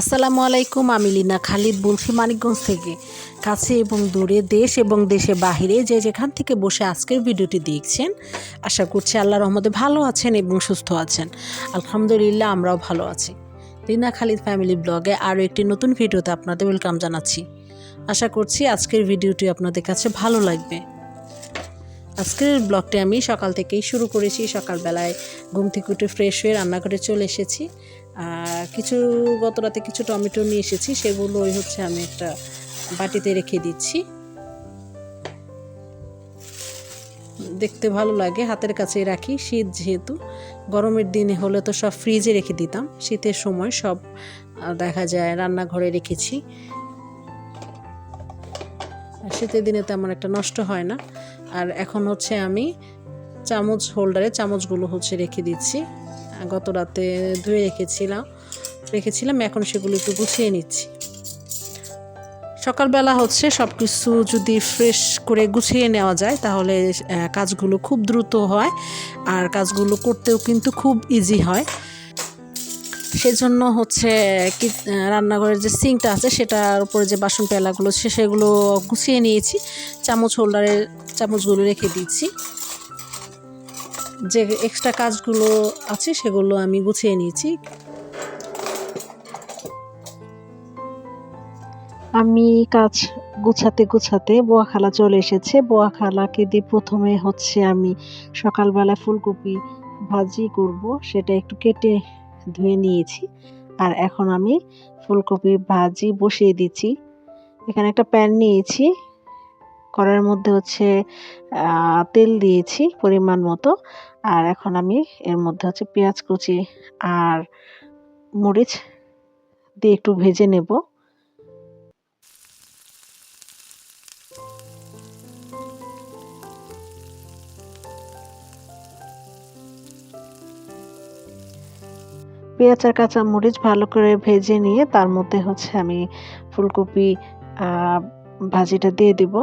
আসসালামু আলাইকুম, আমি লিনা খালিদ বলছি মানিকগঞ্জ থেকে। কাছে এবং দূরে দেশ এবং দেশে বাহিরে যে যেখান থেকে বসে আজকের ভিডিওটি দেখছেন, আশা করছি আল্লাহ রহমতে ভালো আছেন এবং সুস্থ আছেন। আলহামদুলিল্লাহ, আমরাও ভালো আছি। লিনা খালিদ ফ্যামিলি ব্লগে আরও একটি নতুন ভিডিওতে আপনাদের ওয়েলকাম জানাচ্ছি। আশা করছি আজকের ভিডিওটি আপনাদের কাছে ভালো লাগবে। আজকের ব্লগটি আমি সকাল থেকেই শুরু করেছি, সকালবেলায় ঘুম থেকে উঠে ফ্রেশ হয়ে রান্নাঘরে চলে এসেছি। আর কিছু গত রাতে কিছু টমেটো নিয়ে এসেছি সেগুলো ওই হচ্ছে আমি একটা বাটিতে রেখে দিচ্ছি। দেখতে ভালো লাগে, হাতের কাছে রাখি শীত যেহেতু। গরমের দিনে হলে তো সব ফ্রিজে রেখে দিতাম, শীতের সময় সব দেখা যায় রান্নাঘরে রেখেছি। শীতের দিনে তেমন একটা নষ্ট হয় না। আর এখন হচ্ছে আমি চামচ হোল্ডারে চামচগুলো হচ্ছে রেখে দিচ্ছি। গত রাতে ধুয়ে রেখেছিলাম রেখেছিলাম, এখন সেগুলো একটু গুছিয়ে নিচ্ছি। সকালবেলা হচ্ছে সব কিছু যদি ফ্রেশ করে গুছিয়ে নেওয়া যায়, তাহলে কাজগুলো খুব দ্রুত হয় আর কাজগুলো করতেও কিন্তু খুব ইজি হয়। সেজন্য হচ্ছে, কি, রান্নাঘরের যে সিঙ্কটা আছে, সেটার উপরে যে বাসন পেলাগুলো সে সেগুলো গুছিয়ে নিয়েছি। চামচ হোল্ডারের চামচগুলো রেখে দিচ্ছি। যে এক্সট্রা কাজগুলো আছে সেগুলো আমি গুছিয়ে নিয়েছি। আমি কাজ গুছাতে গুছাতে বোয়া খালা চলে এসেছে। বোয়া খালাকে দিয়ে প্রথমে হচ্ছে আমি সকালবেলা ফুলকপি ভাজি করব, সেটা একটু কেটে ধুয়ে নিয়েছি। আর এখন আমি ফুলকপি ভাজি বসিয়ে দিচ্ছি। এখানে একটা প্যান নিয়েছি। কড়াইয়ের মধ্যে হচ্ছে তেল দিয়েছি পরিমাণ মতো। আর এখন আমি এর মধ্যে হচ্ছে পেঁয়াজ কুচি আর মরিচ দিয়ে একটু ভেজে নেব। পেঁয়াজ আর কাঁচা মরিচ ভালো করে ভেজে নিয়ে তার মধ্যে হচ্ছে আমি ফুলকপি ভাজিটা দিয়ে দিব।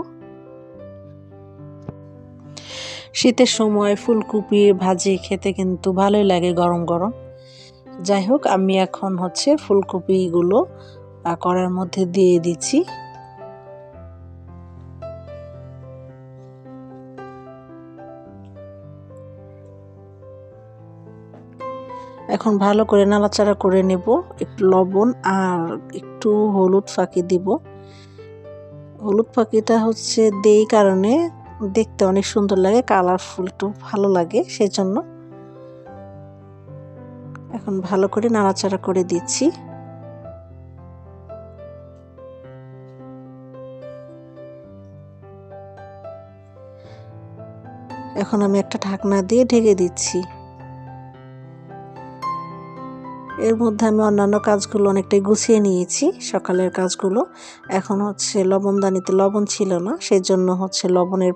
শীতের সময় ফুলকপি, ভাজি খেতে কিন্তু ভালোই লাগে গরম গরম। যাই হোক, আমি এখন হচ্ছে ফুলকপিগুলো কড়ার মধ্যে দিয়ে দিচ্ছি। এখন ভালো করে নাড়াচাড়া করে নেব। একটু লবণ আর একটু হলুদ ফাঁকি দিব। হলুদ ফাঁকিটা হচ্ছে দেই কারণে দেখতে অনেক সুন্দর লাগে কালারফুল একটু ভালো লাগে, সেজন্য এখন ভালো করে নাড়াচাড়া করে দিচ্ছি। এখন আমি একটা ঢাকনা দিয়ে ঢেকে দিচ্ছি। এর মধ্যে আমি অন্যান্য কাজগুলো অনেকটাই গুছিয়ে নিয়েছি, সকালের কাজগুলো। এখন হচ্ছে লবণদানিতে লবণ ছিল না সেই জন্য হচ্ছে লবণের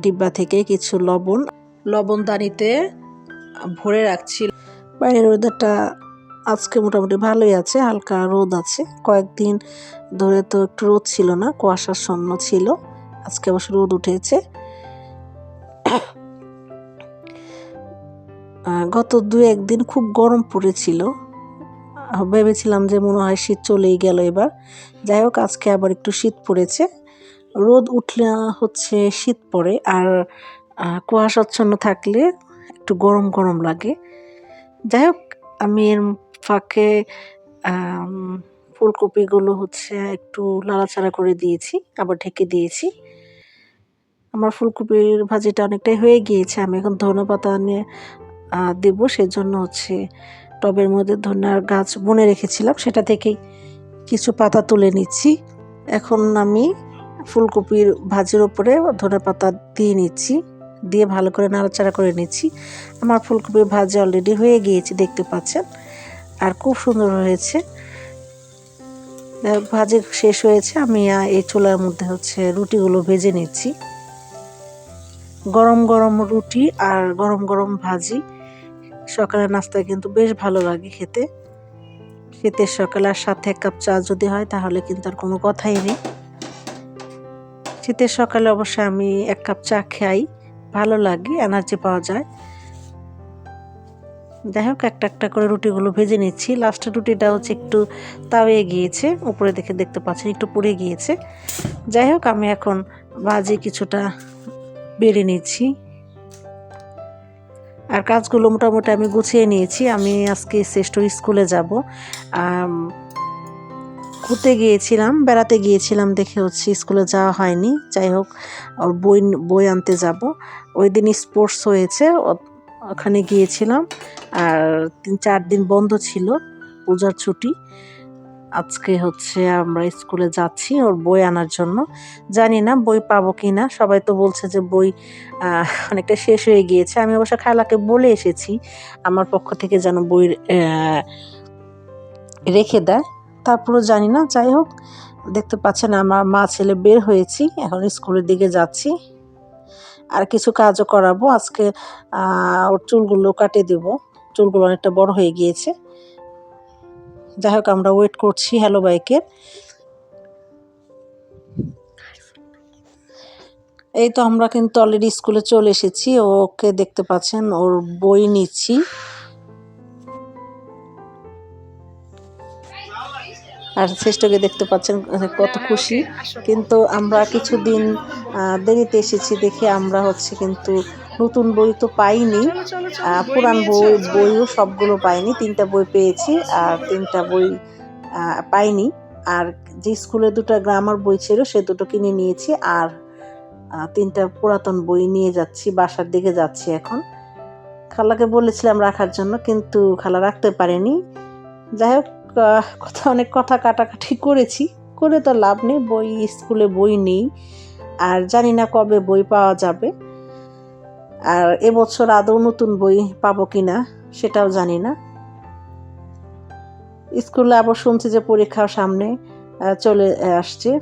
ডিব্বা থেকে কিছু লবণ, লবণদানিতে ভরে রাখছি। বাইরের ওয়েদারটা আজকে মোটামুটি ভালোই আছে, হালকা রোদ আছে। কয়েকদিন ধরে তো একটু রোদ ছিল না কুয়াশার কুয়াশাচ্ছন্ন ছিল। আজকে অবশ্য রোদ উঠেছে। গত দু একদিন খুব গরম পড়েছিল। ভেবেছিলাম যে মনে হয় শীত চলেই গেল এবার। যাই হোক, আজকে আবার একটু শীত পড়েছে। রোদ উঠলে হচ্ছে শীত পড়ে আর কুয়াশাচ্ছন্ন থাকলে একটু গরম গরম লাগে। যাই হোক, আমি এর ফাঁকে ফুলকপিগুলো হচ্ছে একটু নাড়াচাড়া করে দিয়েছি, আবার ঢেকে দিয়েছি। আমার ফুলকপির ভাজিটা অনেকটাই হয়ে গিয়েছে, আমি এখন ধনে পাতা নিয়ে দেবো। সেজন্য হচ্ছে টবের মধ্যে ধনার গাছ বনে রেখেছিলাম। সেটা থেকেই কিছু পাতা তুলে নিচ্ছি। এখন আমি ফুলকপির ভাজির ওপরে ধনে পাতা দিয়ে নিচ্ছি। দিয়ে ভালো করে নাড়াচাড়া করে নিচ্ছি। আমার ফুলকপির ভাজি অলরেডি হয়ে গিয়েছে, দেখতে পাচ্ছেন? আর খুব সুন্দর হয়েছে। ভাজি শেষ হয়েছে। আমি এই চুলার মধ্যে হচ্ছে রুটিগুলো ভেজে নিচ্ছি। গরম গরম রুটি আর গরম গরম ভাজি। সকালের নাস্তায় কিন্তু বেশ ভালো লাগে খেতে। শীতের সকালে আর সাথে এক কাপ চা যদি হয়, তাহলে কিন্তু আর কোনো কথাই নেই। শীতের সকালে অবশ্যই আমি এক কাপ চা খাই, ভালো লাগে, এনার্জি পাওয়া যায়। যাই হোক একটা একটা করে রুটিগুলো ভেজে নিচ্ছি। লাস্টের রুটিটা হচ্ছে একটু তাওয়ে গিয়েছে, উপরে দেখে দেখতে পাচ্ছেন, একটু পুড়ে গিয়েছে। যাই হোক আমি এখন বাজে কিছুটা বেড়ে নিচ্ছি। আর কাজগুলো মোটামুটি আমি গুছিয়ে নিয়েছি। আমি আজকে শ্রেষ্ঠ স্কুলে যাব। ঘুরতে গিয়েছিলাম, বেড়াতে গিয়েছিলাম, দেখে হচ্ছে স্কুলে যাওয়া হয়নি। যাই হোক বই বই আনতে যাব। ওই দিন স্পোর্টস হয়েছে ওখানে গিয়েছিলাম। আর তিন, চার দিন বন্ধ ছিল, পূজার ছুটি। আজকে হচ্ছে আমরা স্কুলে যাচ্ছি ওর বই আনার জন্য। জানি না বই পাবো কি না সবাই তো বলছে যে বই অনেকটা শেষ হয়ে গিয়েছে। আমি অবশ্য খালাকে বলে এসেছি, আমার পক্ষ থেকে যেন বই রেখে দেয়। তারপরে জানি না, যাই হোক, দেখতে পাচ্ছেন আমার মা ছেলে বের হয়েছি। এখন স্কুলের দিকে যাচ্ছি। আর কিছু কাজও করাবো। আজকে ওর চুলগুলো কাটে দেবো। চুলগুলো অনেকটা বড় হয়ে গিয়েছে। যাই হোক, আমরা ওয়েট করছি হ্যালো বাইকের এই তো আমরা কিন্তু অলরেডি স্কুলে চলে এসেছি, ওকে দেখতে পাচ্ছেন, ওর বই নিচ্ছি। আর শ্রেষ্ঠকে দেখতে পাচ্ছেন কত খুশি। কিন্তু আমরা কিছুদিন দেরিতে এসেছি দেখে আমরা হচ্ছে কিন্তু নতুন বই তো পাইনি। পুরান বই বইও সবগুলো পাইনি তিনটা বই পেয়েছি আর তিনটা বই পাইনি। আর যে স্কুলে দুটো গ্রামার বই ছিল সে দুটো কিনে নিয়েছি আর তিনটা পুরাতন বই নিয়ে যাচ্ছি বাসার দিকে যাচ্ছি এখন। খালাকে বলেছিলাম রাখার জন্য কিন্তু খালা রাখতে পারেনি। যাই হোক কথা অনেক কথা কাটাকাটি করেছি করে তো লাভ নেই বই স্কুলে বই নেই। আর জানি না কবে বই পাওয়া যাবে। আর এবছর আদৌ নতুন বই পাবো কিনা সেটাও জানি না। স্কুলে আবার শুনছি যে পরীক্ষার সামনে চলে আসছে।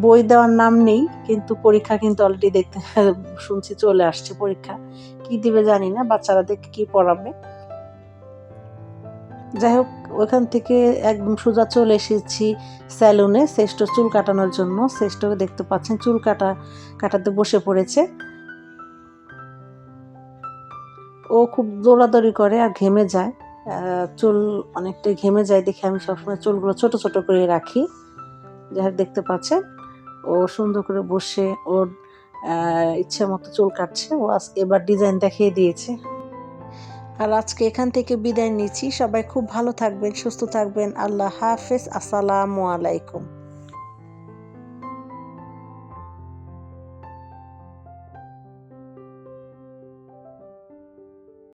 বই দেওয়ার নাম নেই, কিন্তু পরীক্ষা কিন্তু অলরেডি দেখতে, শুনছি চলে আসছে পরীক্ষা। কি দিবে জানি না, বাচ্চারা দেখে কি পড়াবে। যাই হোক, ওখান থেকে একদম সোজা চলে এসেছি স্যালুনে, শ্রেষ্ঠ চুল কাটানোর জন্য। শ্রেষ্ঠকে দেখতে পাচ্ছেন, চুল কাটা, কাটাতে বসে পড়েছে। ও খুব দৌড়াদৌড়ি করে আর ঘেমে যায়। চুল অনেকটাই ঘেমে যায় দেখে আমি সবসময় চুলগুলো ছোট ছোট করে রাখি। যাই দেখতে পাচ্ছেন, ও সুন্দর করে বসে, ওর ইচ্ছে মতো চুল কাটছে। ও আজ এবার ডিজাইন দেখিয়ে দিয়েছে। আর আজকে এখান থেকে বিদায় নিচ্ছি। সবাই খুব ভালো থাকবেন, সুস্থ থাকবেন। আল্লাহ হাফেজ। আসসালামু আলাইকুম।